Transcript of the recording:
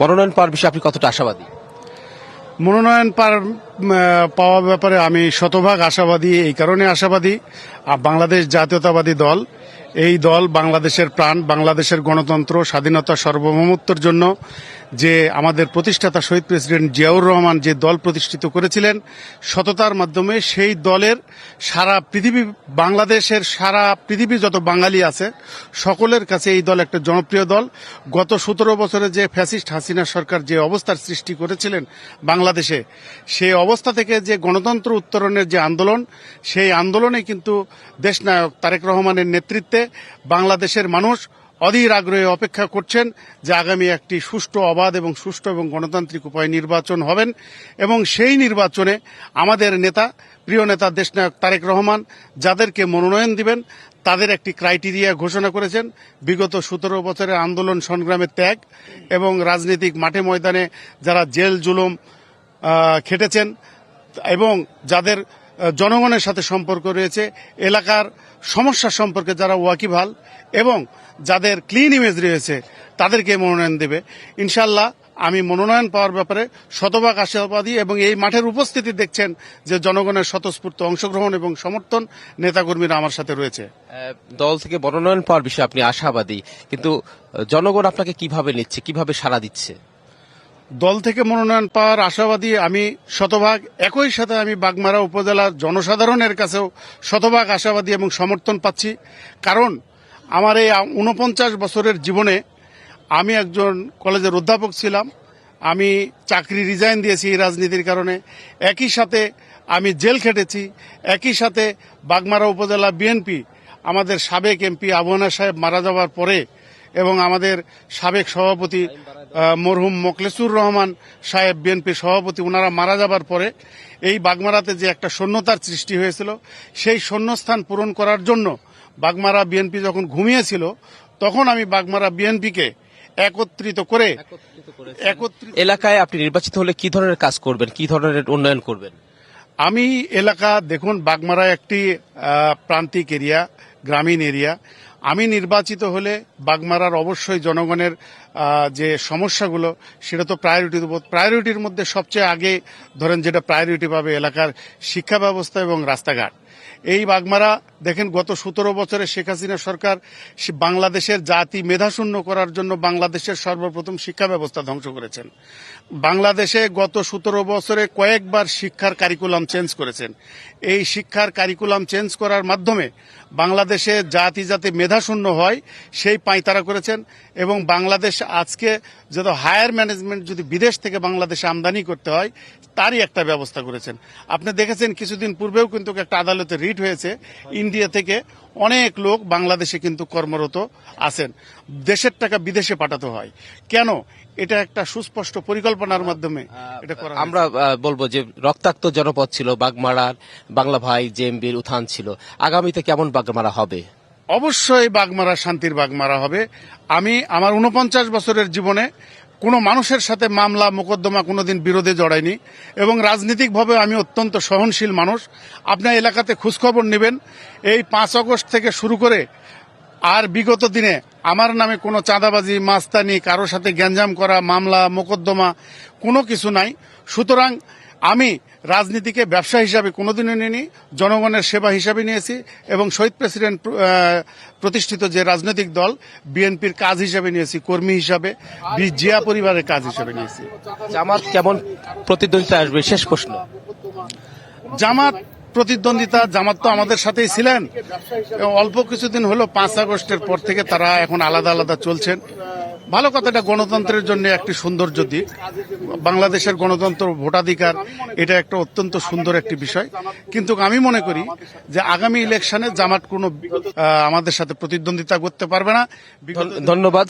মনোনয়ন পাওয়ার বিষয়ে আপনি কতটা আশাবাদী? মনোনয়ন পার পাওয়ার ব্যাপারে আমি শতভাগ আশাবাদী, এই কারণে আশাবাদী। বাংলাদেশ জাতীয়তাবাদী দল, এই দল বাংলাদেশের প্রাণ, বাংলাদেশের গণতন্ত্র, স্বাধীনতা সার্বভৌমত্বের জন্য যে আমাদের প্রতিষ্ঠাতা শহীদ প্রেসিডেন্ট জিয়াউর রহমান যে দল প্রতিষ্ঠিত করেছিলেন, সততার মাধ্যমে সেই দলের সারা পৃথিবী, বাংলাদেশের সারা পৃথিবী যত বাঙালি আছে, সকলের কাছে এই দল একটা জনপ্রিয় দল। গত সতেরো বছরে যে ফ্যাসিস্ট হাসিনা সরকার যে অবস্থার সৃষ্টি করেছিলেন বাংলাদেশে সেই অবস্থা থেকে যে গণতন্ত্র উত্তরণের যে আন্দোলন, সেই আন্দোলনে কিন্তু দেশনায়ক তারেক রহমানের নেতৃত্বে বাংলাদেশের মানুষ অধীর আগ্রহে অপেক্ষা করছেন যে আগামী একটি সুষ্ঠু অবাধ এবং সুষ্ঠু এবং গণতান্ত্রিক উপায়ে নির্বাচন হবেন এবং সেই নির্বাচনে আমাদের নেতা, প্রিয় নেতা দেশনায়ক তারেক রহমান যাদেরকে মনোনয়ন দিবেন, তাদের একটি ক্রাইটেরিয়া ঘোষণা করেছেন। বিগত সতেরো বছরের আন্দোলন সংগ্রামের ত্যাগ এবং রাজনৈতিক মাঠে ময়দানে যারা জেল, জুলুম খেটেছেন এবং যাদের জনগণের সাথে সম্পর্ক রয়েছে, এলাকার সমস্যা সম্পর্কে যারা ওয়াকিবহাল এবং যাদের ক্লিন ইমেজ রয়েছে, তাদেরকে মনোনয়ন দেবে। ইনশাল্লাহ আমি মনোনয়ন পাওয়ার ব্যাপারে শতভাগ আশাবাদী এবং এই মাঠের উপস্থিতি দেখছেন যে জনগণের স্বতঃস্ফূর্ত অংশগ্রহণ এবং সমর্থন নেতাকর্মীরা আমার সাথে রয়েছে। দল থেকে মনোনয়ন পাওয়ার বিষয়ে আপনি আশাবাদী, কিন্তু জনগণ আপনাকে কীভাবে নিচ্ছে, কীভাবে সাড়া দিচ্ছে? দল থেকে মনোনয়ন পাওয়ার আশাবাদী আমি শতভাগ। একই সাথে আমি বাগমারা উপজেলার জনসাধারণের কাছেও শতভাগ আশাবাদী এবং সমর্থন পাচ্ছি। কারণ আমার এই উনপঞ্চাশ বছরের জীবনে আমি একজন কলেজের অধ্যাপক ছিলাম। আমি চাকরি রিজাইন দিয়েছি রাজনীতির কারণে। একই সাথে আমি জেল খেটেছি। একই সাথে বাগমারা উপজেলা বিএনপি আমাদের সাবেক এমপি আবহানা সাহেব মারা যাওয়ার পরে এবং আমাদের সাবেক সভাপতি মরহুম মোকলেসুর রহমান সাহেব বিএনপি সভাপতি ওনারা মারা যাবার পরে এই বাগমারাতে যে একটা শূন্যতার সৃষ্টি হয়েছিল সেই শূন্যস্থান পূরণ করার জন্য বাগমারা বিএনপি যখন ঘুমিয়েছিল তখন আমি বাগমারা বিএনপিকে একত্রিত করে এলাকায় আপনি নির্বাচিত হলে কি ধরনের কাজ করবেন? কি ধরনের উন্নয়ন করবেন? আমি এলাকা দেখুন বাগমারা একটি প্রান্তিক এরিয়া গ্রামীণ এরিয়া। আমি নির্বাচিত হলে বাগমারার অবশ্যই জনগণের যে সমস্যাগুলো, সেটা তো প্রায়োরিটি দেবো। প্রায়োরিটির মধ্যে সবচেয়ে আগে ধরেন যেটা প্রায়োরিটি পাবে এলাকার শিক্ষা ব্যবস্থা এবং রাস্তাঘাট। এই বাগমারা, দেখেন গত সতেরো বছরে শেখ হাসিনা সরকার বাংলাদেশের জাতি মেধাশূন্য করার জন্য বাংলাদেশের সর্বপ্রথম শিক্ষা ব্যবস্থা ধ্বংস করেছেন। বাংলাদেশে গত সতেরো বছরে কয়েকবার শিক্ষার কারিকুলাম চেঞ্জ করেছেন। এই শিক্ষার কারিকুলাম চেঞ্জ করার মাধ্যমে বাংলাদেশে জাতি যাতে মেধাশূন্য হয়, সেই পাঁয়তারা করেছেন এবং বাংলাদেশ আজকে যত হায়ার ম্যানেজমেন্ট যদি বিদেশ থেকে বাংলাদেশে আমদানি করতে হয়, তারই একটা ব্যবস্থা করেছেন। আপনি দেখেছেন কিছুদিন পূর্বেও কিন্তু একটা আদালতে রিট হয়েছে। ইন্ডিয়া থেকে অনেক লোক বাংলাদেশে কিন্তু কর্মরত আছেন। দেশের টাকা বিদেশে পাঠাতে হয়। কেন? এটা একটা সুস্পষ্ট পরিকল্পনার মাধ্যমে এটা করা আমরা বলব যে রক্তাক্ত জনপদ ছিল বাগমারার বাংলা ভাই জেএমবির উত্থান ছিল। আগামীতে কেমন বাগমারা হবে? অবশ্যই বাগমারা শান্তির বাগমারা হবে। আমি আমার উনপঞ্চাশ বছরের জীবনে কোনো মানুষের সাথে মামলা, মোকদ্দমা কোনোদিন বিরোধে জড়ায়নি এবং রাজনীতিকভাবে আমি অত্যন্ত সহনশীল মানুষ। আপনার এলাকাতে খোঁজখবর নেবেন। এই পাঁচ আগস্ট থেকে শুরু করে আর বিগত দিনে আমার নামে কোনো চাঁদাবাজি, মাস্তানি, কারোর সাথে গ্যাঞ্জাম করা, মামলা, মোকদ্দমা কোনো কিছু নাই। সুতরাং আমি রাজনীতিকে ব্যবসা হিসাবে কোনোদিনও নিইনি জনগণের সেবা হিসাবে নিয়েছি এবং শহীদ প্রেসিডেন্ট প্রতিষ্ঠিত যে রাজনৈতিক দল বিএনপির কাজ হিসাবে নিয়েছি কর্মী হিসাবে জিয়া পরিবারের কাজ হিসাবে নিয়েছি। জামাত কেমন প্রতিদ্বন্দ্বিতা আসবে? শেষ প্রশ্ন। জামাত প্রতিদ্বন্দ্বিতা জামাত তো আমাদের সাথেই ছিলেন। এবং অল্প কিছুদিন হলো পাঁচ আগস্টের পর থেকে তারা এখন আলাদা আলাদা চলছেন। ভালো কথা, এটা গণতন্ত্রের জন্য একটি সৌন্দর্য দিক। বাংলাদেশের গণতন্ত্র ভোটাধিকার, এটা একটা অত্যন্ত সুন্দর একটি বিষয়। কিন্তু আমি মনে করি যে আগামী ইলেকশনে জামাত কোনো আমাদের সাথে প্রতিদ্বন্দ্বিতা করতে পারবে না। ধন্যবাদ।